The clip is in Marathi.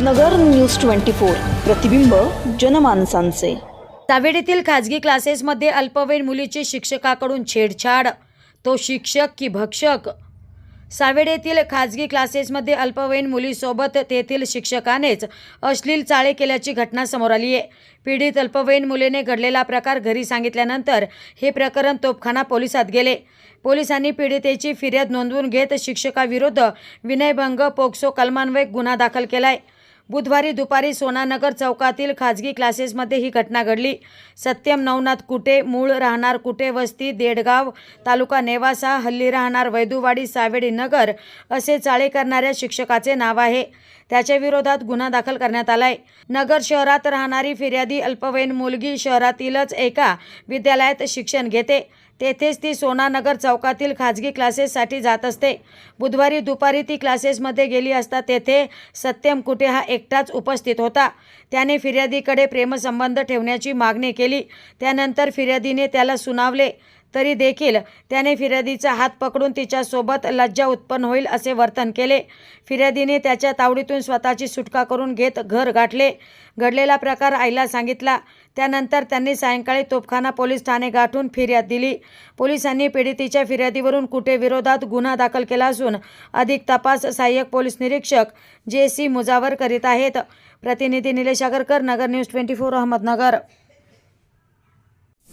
नगर न्यूज ट्वेंटी फोर. प्रतिबिंब जनमानसांचे. तावेडीतील खाजगी क्लासेसमध्ये अल्पवयीन मुलीची शिक्षकाकडून छेडछाड. तो शिक्षक की भक्षक? सावेड येथील खाजगी क्लासेसमध्ये अल्पवयीन मुलीसोबत तेथील शिक्षकानेच अश्लील चाळे केल्याची घटना समोर आली आहे. पीडित अल्पवयीन मुलीने घडलेला प्रकार घरी सांगितल्यानंतर हे प्रकरण तोपखाना पोलिसात गेले. पोलिसांनी पीडितेची फिर्याद नोंदवून घेत शिक्षकाविरुद्ध विनयभंग पोक्सो कलमान्वये गुन्हा दाखल केला आहे बुधवारी दुपारी सोनानगर चौकातील खाजगी क्लासेसमध्ये ही घटना घडली. सत्यम नवनाथ कुटे मूळ राहणार कुटे वस्ती देडगाव तालुका नेवासा हल्ली राहणार वैदुवाडी सावेडी नगर असे चाळे करणाऱ्या शिक्षकाचे नाव आहे. त्याच्या विरोधात गुन्हा दाखल करण्यात आलाय. नगर शहरात राहणारी फिर्यादी अल्पवयीन मुलगी शहरातीलच एका विद्यालयात शिक्षण घेते. तेथेच ती सोनानगर चौकातील खाजगी क्लासेससाठी जात असते. बुधवारी दुपारी ती क्लासेसमध्ये गेली असता तेथे सत्यम कुटे हा एकटाच उपस्थित होता. त्याने फिर्यादीकडे प्रेमसंबंध ठेवण्याची मागणी केली. त्यानंतर फिर्यादीने त्याला सुनावले. तरी देखील त्याने फिर्यादीचा हात पकडून तिच्यासोबत लज्जा उत्पन्न होईल असे वर्तन केले. फिर्यादीने त्याच्या तावडीतून स्वतःची सुटका करून घेत घर गाठले. घडलेला प्रकार आईला सांगितला. त्यानंतर त्यांनी सायंकाळी तोपखाना पोलीस ठाणे गाठून फिर्याद दिली. पोलिसांनी पीडितीच्या फिर्यादीवरून कुठे विरोधात गुन्हा दाखल केला असून अधिक तपास सहाय्यक पोलीस निरीक्षक जे सी मुजावर करीत आहेत. प्रतिनिधी Nilesh Agarkar Nagar news twenty four Ahmednagar.